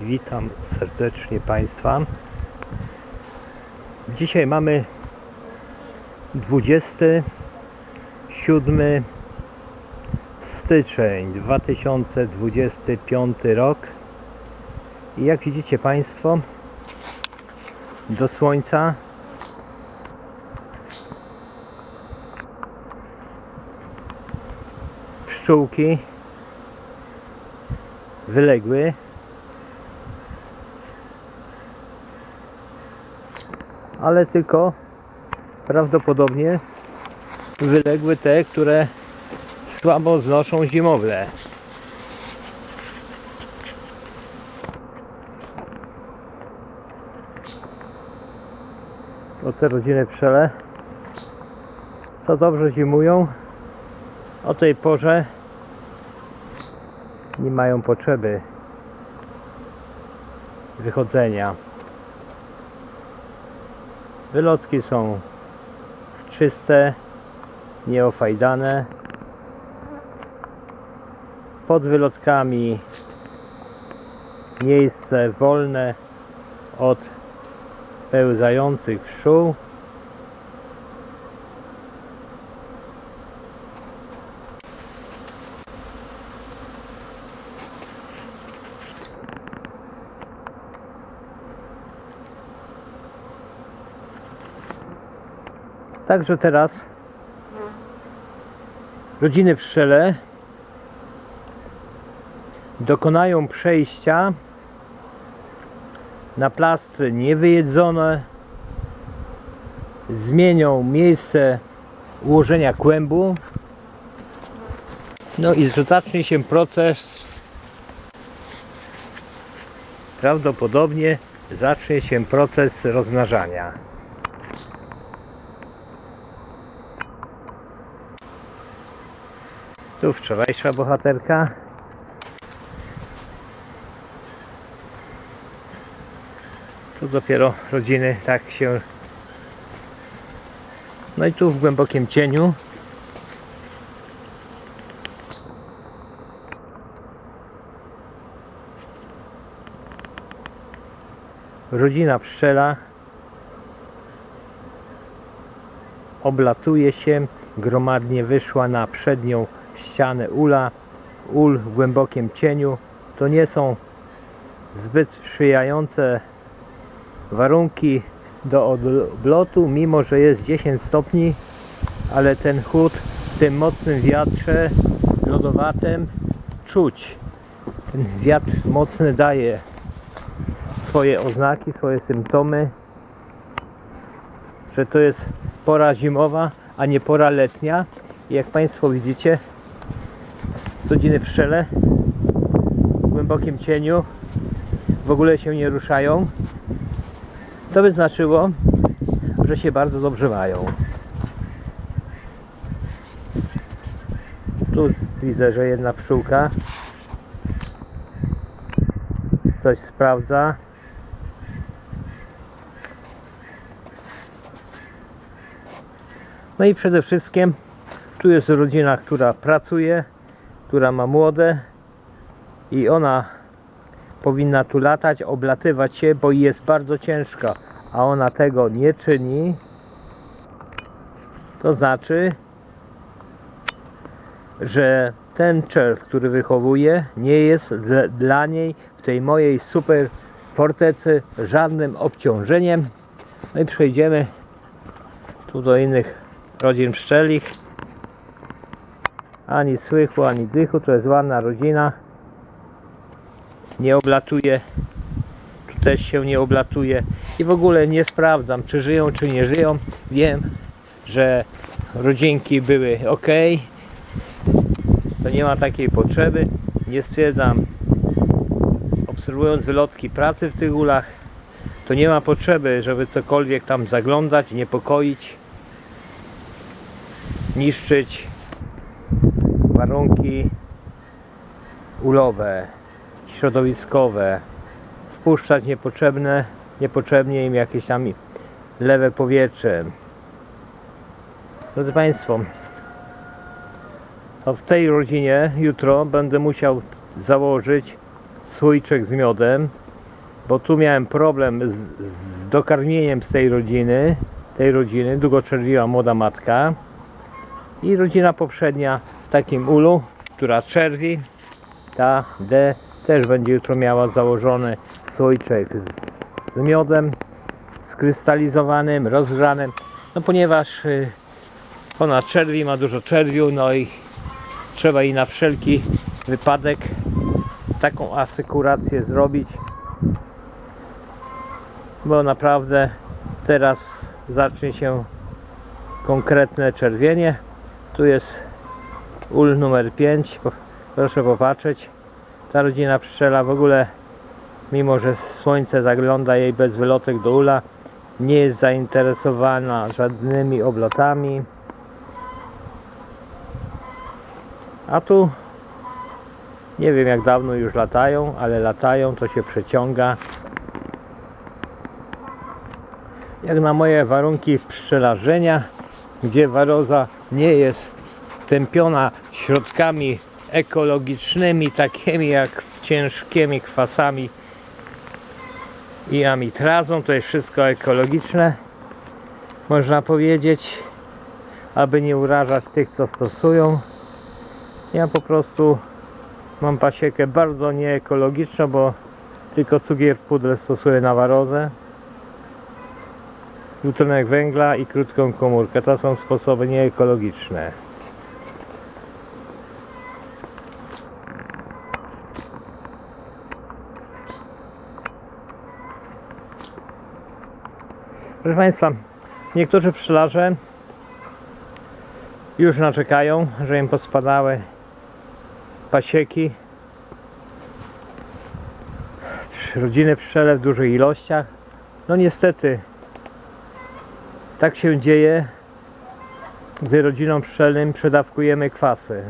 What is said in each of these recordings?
Witam serdecznie Państwa. Dzisiaj mamy 27 styczeń 2025 rok. I jak widzicie Państwo, do słońca pszczółki wyległy ale tylko prawdopodobnie wyległy te, które słabo znoszą zimowle. O te rodziny pszczele co dobrze zimują o tej porze nie mają potrzeby wychodzenia. Wylotki są czyste, nieofajdane. Pod wylotkami miejsce wolne od pełzających pszczół. Także teraz rodziny pszczele dokonają przejścia na plastry niewyjedzone, zmienią miejsce ułożenia kłębu, no i zacznie się proces prawdopodobnie zacznie się proces rozmnażania. Tu wczorajsza bohaterka. Tu dopiero rodziny tak się. No i tu w głębokim cieniu. Rodzina pszczela oblatuje się, gromadnie wyszła na przednią ścianę ula, ul w głębokim cieniu. To nie są zbyt sprzyjające warunki do odlotu, mimo że jest 10 stopni, ale ten chłód w tym mocnym wiatrze lodowatym czuć. Ten wiatr mocny daje swoje oznaki, swoje symptomy, że to jest pora zimowa, a nie pora letnia. I jak Państwo widzicie, rodziny pszczele w głębokim cieniu w ogóle się nie ruszają. To by znaczyło, że się bardzo dobrze mają. Tu widzę, że jedna pszczółka coś sprawdza. No i przede wszystkim tu jest rodzina, która pracuje, która ma młode i ona powinna tu latać, oblatywać się, bo jest bardzo ciężka, a ona tego nie czyni. To znaczy, że ten czerw, który wychowuje, nie jest dla, niej w tej mojej super fortecy żadnym obciążeniem. No i przejdziemy tu do innych rodzin pszczelich. Ani słychu, ani dychu. To jest ładna rodzina. Nie oblatuje. Tu też się nie oblatuje. I w ogóle nie sprawdzam, czy żyją, czy nie żyją. Wiem, że rodzinki były ok. To nie ma takiej potrzeby. Nie stwierdzam, obserwując wylotki pracy w tych ulach, to nie ma potrzeby, żeby cokolwiek tam zaglądać, niepokoić niszczyć warunki ulowe, środowiskowe, wpuszczać niepotrzebne, niepotrzebnie im jakieś tam lewe powietrze. Drodzy Państwo, w tej rodzinie jutro będę musiał założyć słoiczek z miodem bo tu miałem problem z, z dokarmieniem z tej rodziny, tej rodziny, długo czerwiła młoda matka i rodzina poprzednia w takim ulu, która czerwi, ta D też będzie jutro miała założony słoiczek z, miodem skrystalizowanym, rozgrzanym, no ponieważ y, ona czerwi, ma dużo czerwiu, no i trzeba jej na wszelki wypadek taką asekurację zrobić, bo naprawdę teraz zacznie się konkretne czerwienie. Tu jest ul numer 5, proszę popatrzeć. Ta rodzina pszczela w ogóle, mimo że słońce zagląda jej bez wylotek do ula, nie jest zainteresowana żadnymi oblotami. A tu nie wiem jak dawno już latają, ale latają, to się przeciąga. Jak na moje warunki pszczelarzenia, gdzie waroza nie jest tępiona środkami ekologicznymi, takimi jak ciężkimi kwasami i amitrazą, to jest wszystko ekologiczne, można powiedzieć, aby nie urażać tych, co stosują. Ja po prostu mam pasiekę bardzo nieekologiczną, bo tylko cukier pudle stosuję na warozę. Dwutlenek węgla i krótką komórkę. To są sposoby nieekologiczne. Proszę Państwa, niektórzy pszczelarze już naczekają, że im pospadały pasieki. Rodziny pszczele w dużych ilościach. No niestety, tak się dzieje, gdy rodzinom pszczelnym przedawkujemy kwasy.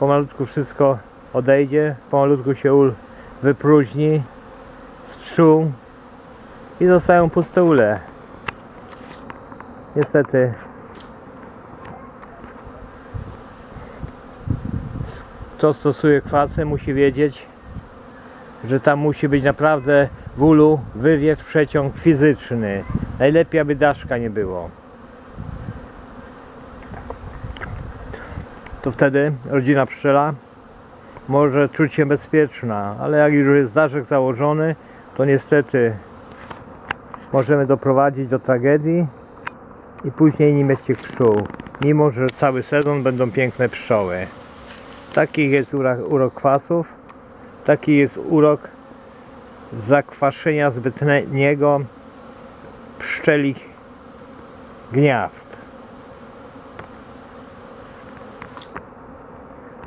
Pomalutku wszystko odejdzie, pomalutku się ul wypróżni z pszczół i zostają puste ule. Niestety kto stosuje kwasy musi wiedzieć, że tam musi być naprawdę w ulu wywiew, przeciąg fizyczny. Najlepiej, aby daszka nie było. To wtedy rodzina pszczela może czuć się bezpieczna, ale jak już jest daszek założony, to niestety możemy doprowadzić do tragedii i później nie mieć tych pszczół. Mimo, że cały sezon będą piękne pszczoły. Taki jest urok, kwasów. Taki jest urok zakwaszenia zbytniego pszczeli gniazd.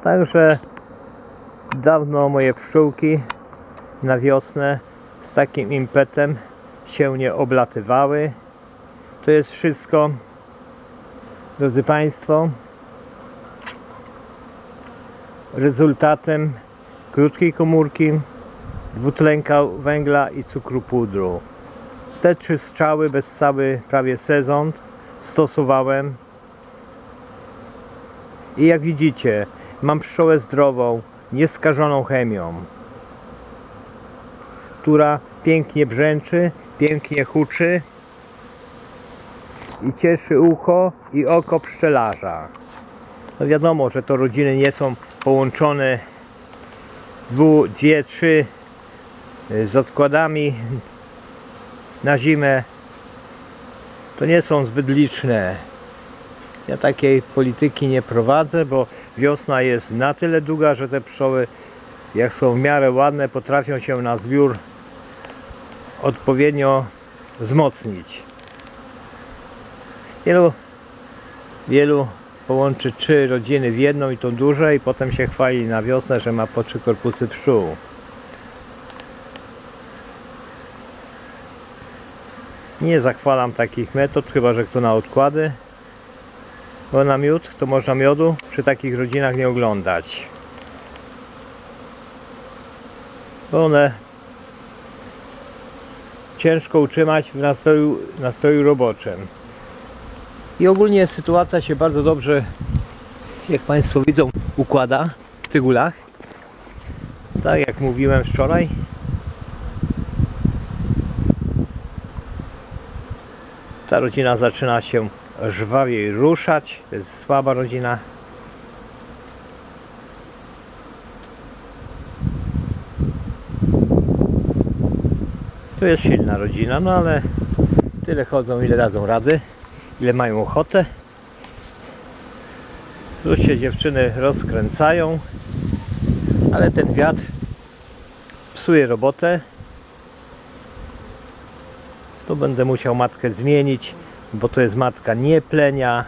Także dawno moje pszczółki na wiosnę z takim impetem się nie oblatywały. To jest wszystko, drodzy Państwo, rezultatem krótkiej komórki, dwutlenka węgla i cukru pudru. Te trzy strzały bez cały prawie sezon stosowałem. I jak widzicie mam pszczołę zdrową, nieskażoną chemią, która pięknie brzęczy, pięknie huczy i cieszy ucho i oko pszczelarza. No wiadomo, że to rodziny nie są połączone dwu, dwie, trzy y, z odkładami na zimę. To nie są zbyt liczne. Ja takiej polityki nie prowadzę, bo wiosna jest na tyle długa, że te pszczoły jak są w miarę ładne potrafią się na zbiór odpowiednio wzmocnić. Wielu, wielu połączy trzy rodziny w jedną i to duże i potem się chwali na wiosnę, że ma po trzy korpusy pszczół. Nie zachwalam takich metod, chyba że kto na odkłady. Bo na miód to można miodu przy takich rodzinach nie oglądać. Bo one ciężko utrzymać w nastroju, nastroju roboczym i ogólnie sytuacja się bardzo dobrze jak Państwo widzą układa w tych gulach tak jak mówiłem wczoraj. Ta rodzina zaczyna się żwawiej ruszać. To jest słaba rodzina. To jest silna rodzina no ale tyle chodzą ile dadzą rady ile mają ochotę. Tu się dziewczyny rozkręcają, ale ten wiatr psuje robotę. Tu będę musiał matkę zmienić, bo to jest matka nie plenia.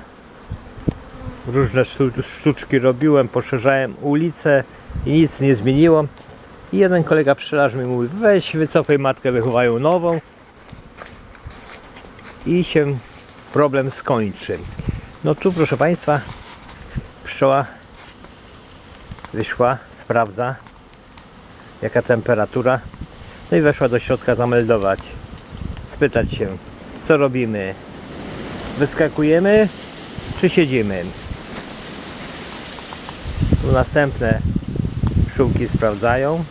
Różne sztu- sztuczki robiłem, poszerzałem ulicę i nic nie zmieniło. I jeden kolega pszczelarz mi mówi, weź wycofaj matkę, wychowają nową i się problem skończy. No tu proszę Państwa, pszczoła wyszła, sprawdza jaka temperatura. No i weszła do środka zameldować, spytać się, co robimy. Wyskakujemy, czy siedzimy? Tu następne pszczółki sprawdzają,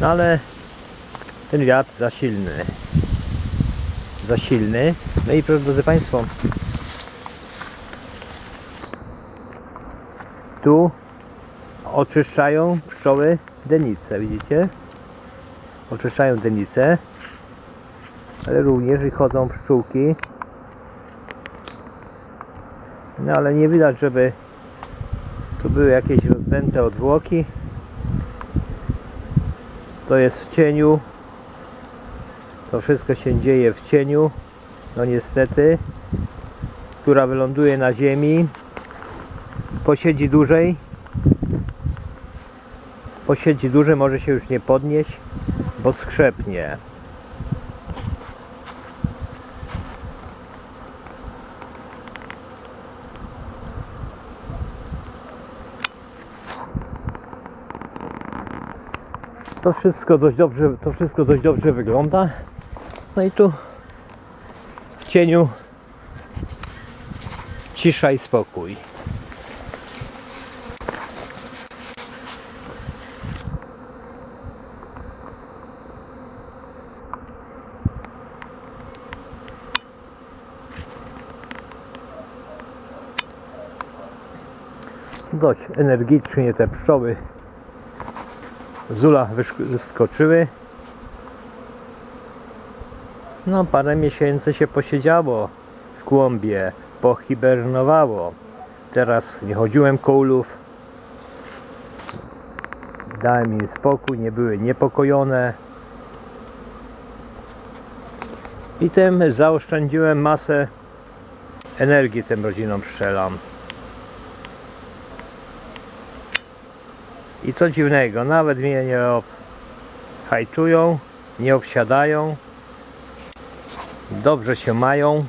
no ale ten wiatr za silny. Za silny. No i proszę drodzy Państwo, tu oczyszczają pszczoły denicę, widzicie? Oczyszczają denicę, ale również i chodzą pszczółki. No ale nie widać, żeby tu były jakieś rozdęte odwłoki. To jest w cieniu. To wszystko się dzieje w cieniu. No niestety. Która wyląduje na ziemi. Posiedzi dłużej. Posiedzi dłużej, może się już nie podnieść, bo skrzepnie. To wszystko dość dobrze, to wszystko dość dobrze wygląda. No i tu cieniu cisza i spokój. Dość energicznie te pszczoły z ula wyszk- wyskoczyły. No, parę miesięcy się posiedziało w kłąbie, pohibernowało. Teraz nie chodziłem koło ulów. Dałem im spokój, nie były niepokojone. I tym zaoszczędziłem masę energii tym rodzinom pszczelam. I co dziwnego, nawet mnie nie hajtują, nie obsiadają. Dobrze się mają.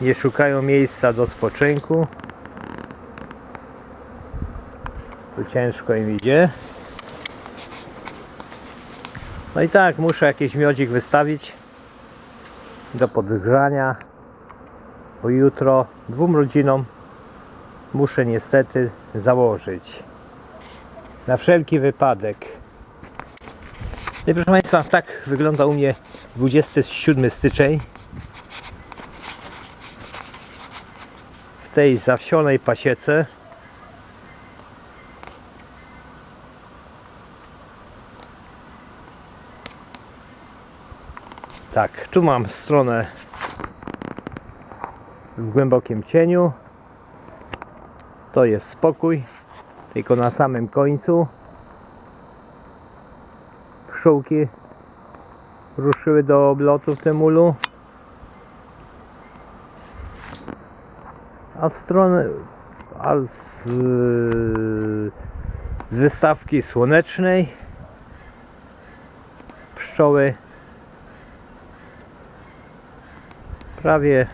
Nie szukają miejsca do spoczynku. Tu ciężko im idzie. No i tak, muszę jakiś miodzik wystawić do podgrzania. Bo jutro dwóm rodzinom muszę niestety założyć. Na wszelki wypadek. No i proszę Państwa, tak wygląda u mnie 27 styczeń. W tej zawsionej pasiece. Tak, tu mam stronę w głębokim cieniu. To jest spokój, tylko na samym końcu pszczółki ruszyły do oblotu w tym ulu. A strony a z, z wystawki słonecznej pszczoły prawie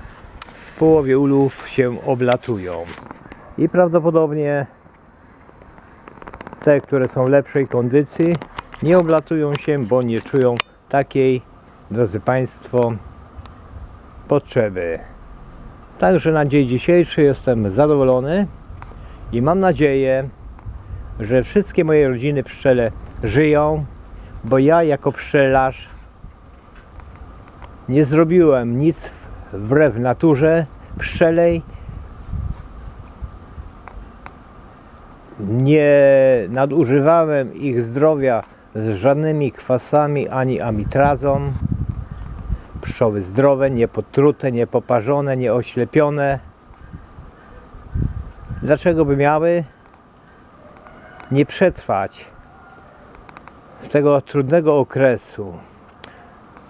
w połowie ulów się oblatują i prawdopodobnie te, które są w lepszej kondycji nie oblatują się, bo nie czują takiej, drodzy Państwo, potrzeby. Także na dzień dzisiejszy jestem zadowolony i mam nadzieję, że wszystkie moje rodziny pszczele żyją, bo ja jako pszczelarz Nie zrobiłem nic wbrew naturze pszczelej. Nie nadużywałem ich zdrowia z żadnymi kwasami ani amitrazą. Pszczoły zdrowe, niepotrute, niepoparzone, nieoślepione. Dlaczego by miały nie przetrwać tego trudnego okresu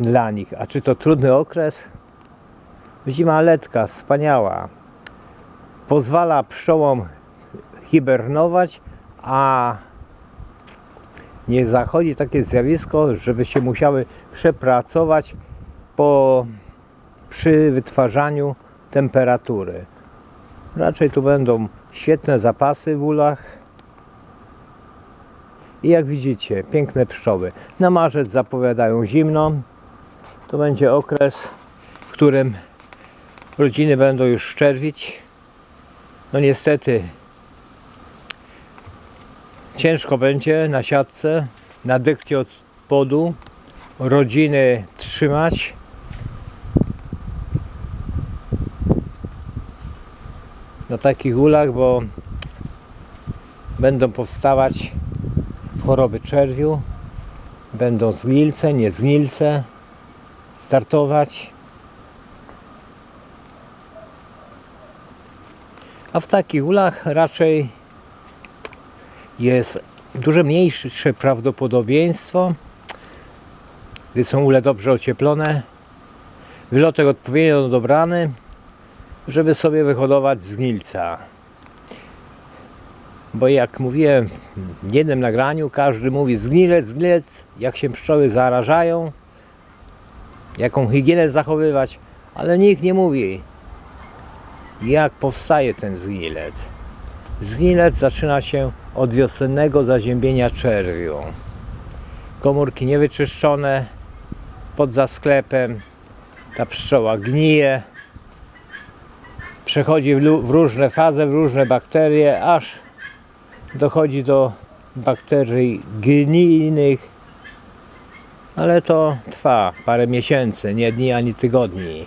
dla nich? A czy to trudny okres? Zima letka, wspaniała. Pozwala pszczołom hibernować, a nie zachodzi takie zjawisko, żeby się musiały przepracować po, przy wytwarzaniu temperatury. Raczej tu będą świetne zapasy w ulach. I jak widzicie, piękne pszczoły. Na marzec zapowiadają zimno. To będzie okres, w którym rodziny będą już szczerwić. No niestety ciężko będzie na siatce, na dykcie od spodu rodziny trzymać. Na takich ulach, bo będą powstawać choroby czerwiu, będą zgnilce, niezgnilce startować. A w takich ulach raczej jest dużo mniejsze prawdopodobieństwo, gdy są ule dobrze ocieplone, wylotek odpowiednio dobrany, żeby sobie wyhodować zgnilca. Bo jak mówiłem w jednym nagraniu, każdy mówi zgnilec, zgnilec, jak się pszczoły zarażają, jaką higienę zachowywać, ale nikt nie mówi, jak powstaje ten zgnilec. Zgnilec zaczyna się od wiosennego zaziębienia czerwiu. Komórki niewyczyszczone pod zasklepem, ta pszczoła gnije, przechodzi w różne fazy, w różne bakterie, aż dochodzi do bakterii gnijnych, ale to trwa parę miesięcy, nie dni ani tygodni.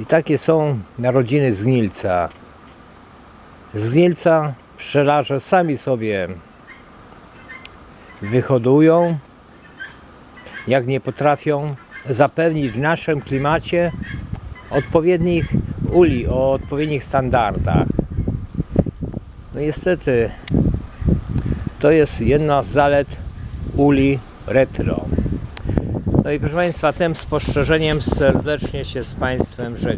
I takie są narodziny zgnilca. Zgnilca pszczelarze sami sobie wyhodują, jak nie potrafią zapewnić w naszym klimacie odpowiednich uli o odpowiednich standardach. No niestety to jest jedna z zalet uli retro. No i proszę Państwa, tym spostrzeżeniem serdecznie się z Państwem żegnam.